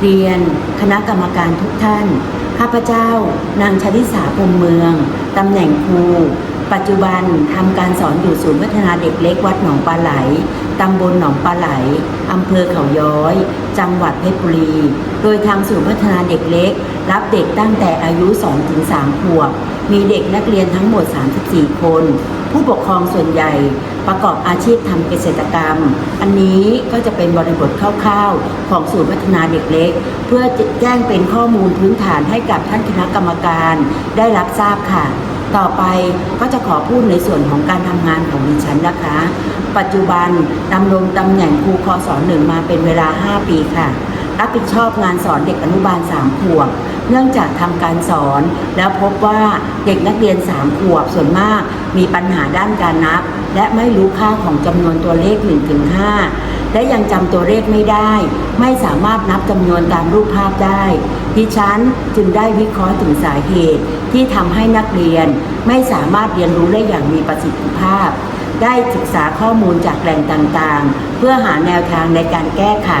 เรียน คณะกรรมการทุกท่าน ข้าพเจ้า นางชลิสาพรหมเมือง ตำแหน่งครู ปัจจุบันทำการสอนอยู่ศูนย์พัฒนาเด็กเล็กวัดหนองปลาไหล ตำบลหนองปลาไหล อำเภอเขาย้อย จังหวัดเพชรบุรี โดยทางศูนย์พัฒนาเด็กเล็ก รับเด็กตั้งแต่อายุ 2-3 ขวบ มีเด็กนักเรียนทั้งหมด 34 คน ผู้ปกครองส่วนใหญ่ ประกอบอาชีพทำเกษตรกรรม อันนี้ก็จะเป็นบริบทคร่าวๆ ของศูนย์พัฒนาเด็กเล็ก เพื่อแจ้งเป็นข้อมูลพื้นฐานให้กับท่านคณะกรรมการได้รับทราบค่ะ ต่อไปก็จะขอพูดในส่วนของการทำงานของดิฉันนะคะ ปัจจุบันดำรงตำแหน่งครูคอสอนหนึ่งมาเป็นเวลา 5 ปีค่ะ รับผิดชอบงานสอนเด็กอนุบาล3ขวบ เนื่องจากทำการสอน แล้วพบว่าเด็กนักเรียน3ขวบส่วนมาก มีปัญหาด้านการนับ และไม่รู้ค่าของจำนวนตัวเลข1-5และยังจำตัวเลขไม่ได้ ไม่สามารถนับจำนวนตามรูปภาพได้ดิฉันจึงได้วิเคราะห์ถึงสาเหตุที่ทำให้นักเรียนไม่สามารถเรียนรู้ได้อย่างมีประสิทธิภาพ ได้ศึกษาข้อมูลจากแหล่งต่างๆ เพื่อหาแนวทางในการแก้ไข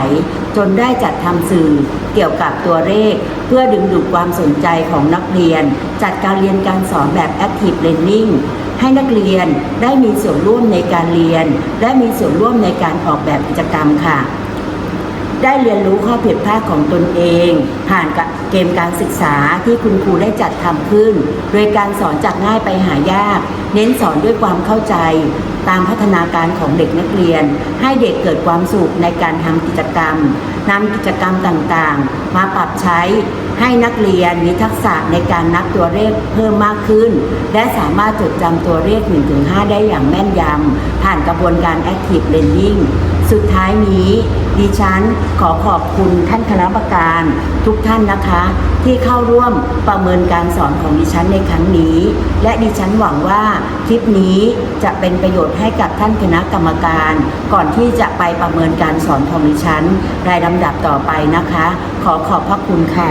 จนได้จัดทำสื่อเกี่ยวกับตัวเลข เพื่อดึงดูดความสนใจของนักเรียน จัดการเรียนการสอนแบบ Active Learning ให้นักเรียนได้มีส่วนร่วมในการเรียน และมีส่วนร่วมในการออกแบบกิจกรรมค่ะ ได้เรียนรู้ข้อผิดพลาดของตนเอง ผ่านกับเกมการศึกษาที่คุณครูได้จัดทำขึ้น โดยการสอนจากง่ายไปหายาก เน้นสอนด้วยความเข้าใจ ตามพัฒนาการของเด็กนักเรียน ให้เด็กเกิดความสุขในการทำกิจกรรมนำกิจกรรมต่างๆ มาปรับใช้ให้นักเรียนมีทักษะในการนับตัวเลขเพิ่มมากขึ้น และสามารถจดจำตัวเลข1-5 ได้อย่างแม่นยำผ่านกระบวนการ Active Learning สุดท้ายนี้ดิฉันขอขอบคุณท่านคณะกรรมการทุกท่านนะคะ ที่เข้าร่วมประเมินการสอนของดิฉันในครั้งนี้ และดิฉันหวังว่าคลิปนี้จะเป็นประโยชน์ให้กับท่านคณะกรรมการ ก่อนที่จะไปประเมินการสอนของดิฉันรายลำดับต่อไปนะคะ ขอขอบพระคุณค่ะ